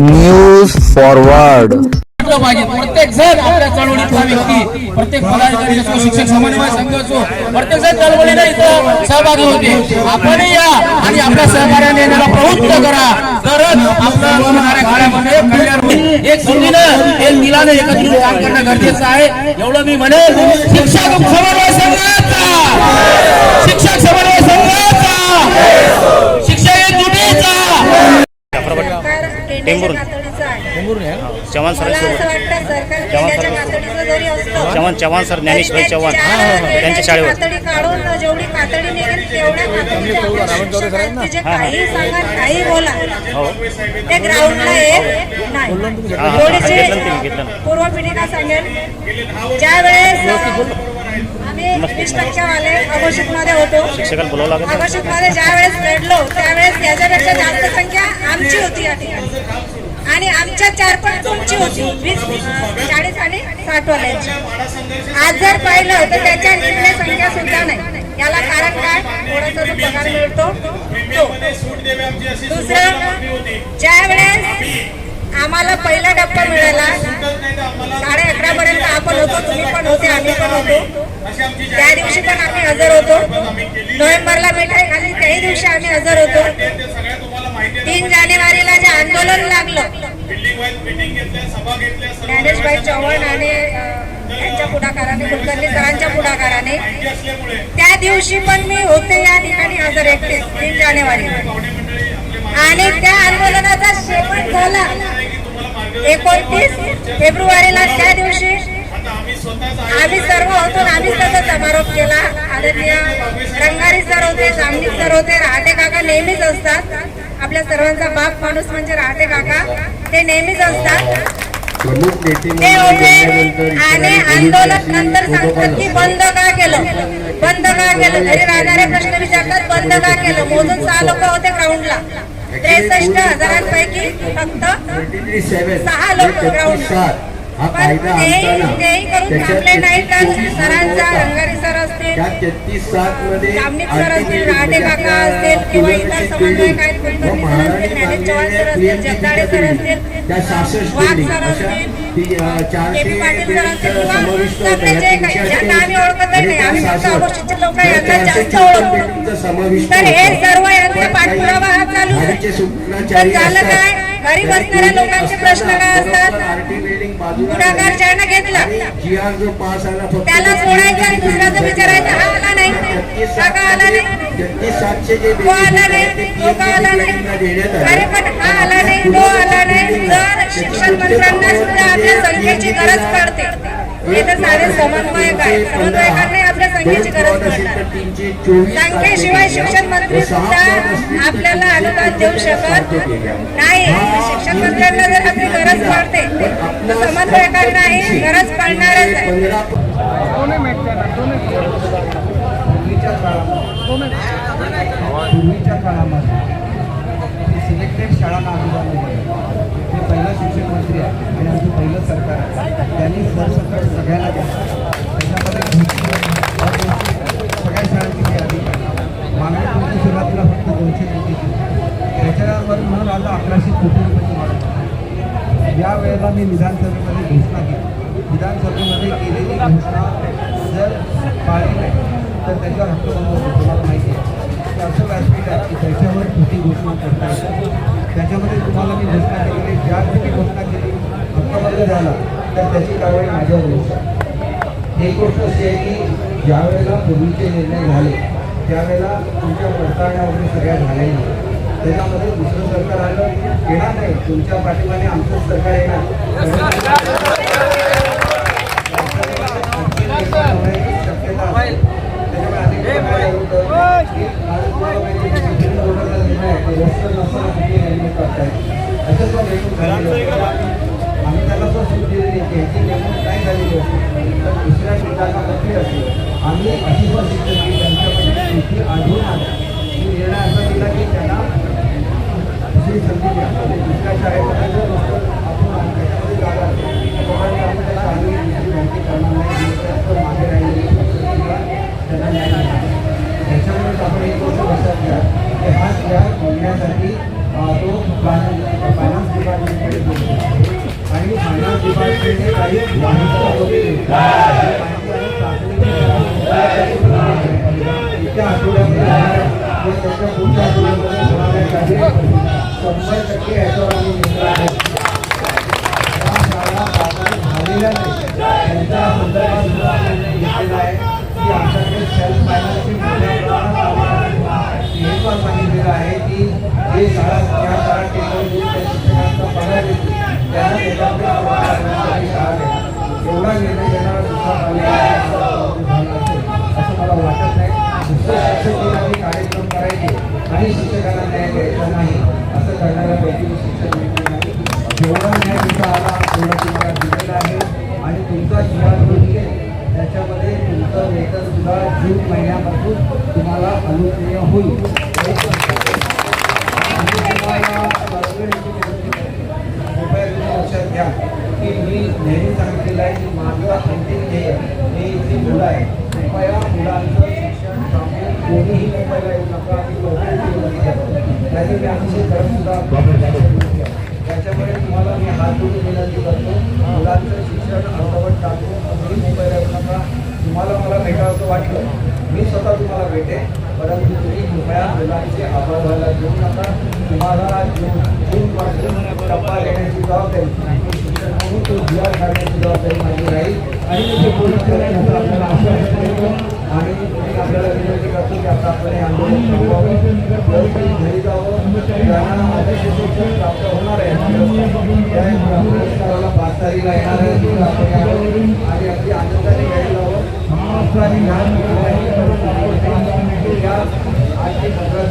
News forward पाहिजे प्रत्येक जण आपल्या चळवळीतला व्यक्ती प्रत्येक पदाधिकारी असो शिक्षक समन्वय संघ असो प्रत्येक जण चळवळीला इथं सहभागी होते आपणही या आणि आपल्या सहकार्याने यांना प्रवृत्त करा. तरच आपलं होणाऱ्या काळामध्ये कल्याण एक सुंदीनं एक दिलानं एकत्रित काम करणं गरजेचं आहे. एवढं मी म्हणेल शिक्षक समन्वय संघ शिक्षक समन्वय संघाचा शिक्षक एकजुटीचा सरकार केंद्राच्या तातडीचं आहे चव्हाण सर मला असं वाटतं सरकार केंद्राच्या तातडीचं जरी असलं चव्हाण चव्हाण सर ज्ञानेश्वरी चव्हाण त्यांच्या त्यांच्या शाळेवर कातडी काढून जेवढी कातडी निघेल तेवढ्या कातडीच्या आपल्या शिक्षकांनी जे काही सांगा काही बोला हो ते ग्राउंडला येत नाही. हा, हा, घेतलं ना तुम्ही, थोडीशी घेतलं ना. पूर्व पिढीला सांगेल. ज्या वेळेस आम्ही वीस टक्केवाले अघोषित मध्ये होतो. शिक्षकाला बोलावं लागेल ना. अघोषित मध्ये ज्या वेळेस लढलो त्यावेळेस याच्यापेक्षा जास्त संख्या आमची होती या ठिकाणी आणि आमच्या चार पण तुमची होती. वीस चाळीस आणि साठ वाल्यांची आज जर पाहिलं तर त्याच्या इकडे संख्या सुद्धा नाही. याला कारण काय? थोडासा जो पगार मिळतो. तो. दुसरं ज्या वेळेस आम्हाला पहिला डप्पा मिळाला साडे अकरा पर्यंत आपण होतो तुम्ही पण होते आम्ही पण होतो. त्या दिवशी पण आम्ही हजर होतो. नोव्हेंबरला मिठाई खाली त्याही दिवशी आम्ही हजर होतो तीन जानेवारीला जे आंदोलन लागलं ज्ञानेशभाई चव्हाण आणि अं, यांच्या पुढाकाराने कुलकर्णी सरांच्या पुढाकाराने त्या दिवशी पण मी होते या ठिकाणी हजर एकटे तीन जानेवारी. आणि त्या आंदोलनाचा शेवट झाला. एकोणतीस फेब्रुवारीला त्या दिवशी आम्ही सर्व होतो आम्ही त्याचा समारोप केला. आदरणीय रंगारी सर होते सामनिक सर होते रहाटे काका नेहमीच असतात. आपल्या सर्वांचा बाप माणूस म्हणजे रहाटे काका. ते नेहमीच असतात. ते होते आणि आंदोलन नंतर सांगतात की बंद का केलं? का केलं? घरी राहणारे प्रश्न विचारतात बंद का केलं? मोजून सहा लोक होते ग्राउंडला त्रेसष्ट हजारांपैकी फक्त सहा लोक ग्राउंड पण तेही करून थांबले नाही तर सरांचा रंगारी सर असतील जामनिक सर असतील रहाटे काका असतील किंवा इतर समन्वयक आहेत कुलकर्णी सर असतील ज्ञानेश चव्हाण सर असतील जगदाळे सर असतील त्या सहासष्ट वाघ बिल्डिंग अशा ती चारशे बिल्डिंग समाविष्ट होत्या तीनशे आणि त्या चारशे बिल्डिंगचा समाविष्ट सूचनाचारी असतात. काय? घरी बसणाऱ्या लोकांचे प्रश्न काय असतात? पुढाकार. ज्यानं घेतला त्याला सोडायचं आणि दुसऱ्याचं विचारायचं सातशे जे अरे पण आला तो आला जर शिक्षण सुद्धा आपल्या संख्येची गरज पडते हे सारे समन्वयक आपल्या संख्येची गरज पडते संख्येशिवाय शिक्षण मंत्री सुद्धा आपल्याला अनुदान देऊ शकत नाही. शिक्षण मंत्र्यांना जर आपली गरज पडते समन्वयकांनाही गरज पडणारच आहे. पूर्वीच्या काळामध्ये. जे सिलेक्टेड शाळांना अनुदान हे पहिलं शिक्षण मंत्री आहे आणि आमचं पहिलं सरकार आहे. त्यांनी सरसकट सगळ्यांना दिलं. त्याच्यामध्ये घोषित सगळ्या शाळांची जी यादी आहे. मागण्या सुरुवातीला फक्त दोनशे कोटीची त्याच्यावर म्हणून आलं अकराशे कोटी रुपयाची मागणी या वेळेला मी विधानसभेमध्ये घोषणा केली. विधानसभेमध्ये केलेली घोषणा जर पाळली नाही तर त्याच्यावर हक्कभंग होतो तुम्हाला माहिती आहे असं व्यासपीठ आहे की त्याच्यावर खोटी घोषणा करता येते त्याच्यामध्ये तुम्हाला मी घोषणा केलेली ज्या दिवशी घोषणा केली हक्कभंग झाला तर त्याची कारवाई माझ्यावर होऊ शकते एक गोष्ट अशी आहे की ज्या वेळेला पूर्वीचे निर्णय झाले त्यावेळेला तुमच्या पडताळण्या वगैरे सगळ्या झाल्या नाही. त्याच्यामध्ये दुसरं सरकार आलं येणार नाही. तुमच्या पाठीमागे आमचं सरकार येणार. शक्यता आम्ही त्याला पण सूट झालेली असते तर दुसऱ्या ठिकाणा मंत्री असते आम्ही अशी पण शिक्षण की त्यांच्यामध्ये कृती आढळून आल्या मी निर्णय असा दिला की त्यांना दुसरी संधी द्या आणि दुसऱ्या शाळेमध्ये जर रोस्टर आपण आणि त्याच्यामध्ये जागा असेल तर बाबा आम्ही त्या शाळेची दुसरी भरती करणार नाही दुसऱ्यात पण मागे राहिलेली पक्षाला त्यांना न्याय देणार. त्याच्यामुळे घेण्यासाठी अं, तो फायनान्स फायनान्स डिपार्टमेंटकडे गेलेला आहे आणि फायनान्स डिपार्टमेंटने काही माहिती वगैरे दिली. माहिती आणि तातडीने येत्या आठवड्यामध्ये व त्याच्या पुढच्या आठवड्यामध्ये होणाऱ्या काही शंभर टक्के याच्यावर आम्ही निर्णय घेऊ. त्या शाळा बाजारात झालेल्या नाही त्यांच्या संदर्भात सुद्धा आम्ही निर्णय घेतलेला आहे की आमच्याकडे सेल्फ फायनान्सिंग मोठ्या प्रमाणात आहे. हे पण सांगितलेलं आहे की जे शाळा काही शिक्षकांना न्याय द्यायचा नाही असं करणाऱ्या पैकी शिक्षक व्यक्ती नाही. जेवढा न्याय तुमचा आला तेवढा तुम्हाला दिलेला आहे. आणि तुमचा जीवन म्हणजे त्याच्यामध्ये तुमचं वेतन सुद्धा जून महिन्यापासून तुम्हाला अनुज्ञेय होईल. कृपया तुम्ही लक्षात घ्या की मी नेहमी सांगितलेलं आहे की माझं अंतिम ध्येय हे इथे मुलं आहे कृपया मुलांचं शिक्षण कोणीही मुंबईला येऊ नका आणि लवकर येऊ नका त्याचे मी अतिशय गरज त्याच्यामुळे तुम्हाला मी हात जोडून विनंती करतो. मुलांचं शिक्षण अर्धवट टाकून कोणीही मुंबईला नका. तुम्हाला मला भेटावं वाटलं मी स्वतः तुम्हाला भेटे परंतु तुम्ही कृपया मुलांचे आभार व्हायला देऊ नका. तुम्हाला जून जूनपासून टप्पा घेण्याची जबाबदारी शिक्षण म्हणून तो जी काढण्याची जबाबदारी माझी राहील. आणि ते पूर्ण करेन आपल्याला आश्वासन आणि आपल्याला विनंती करतो की आता आपण हे आंदोलन थांबवावं. घरी जावं ज्यांना प्राप्त होणार आहे. पुरस्काराला पाच तारीखला येणार आहे. आणि अगदी आनंदाने घ्यायला हवं आणि ह्या या आजची पंधरा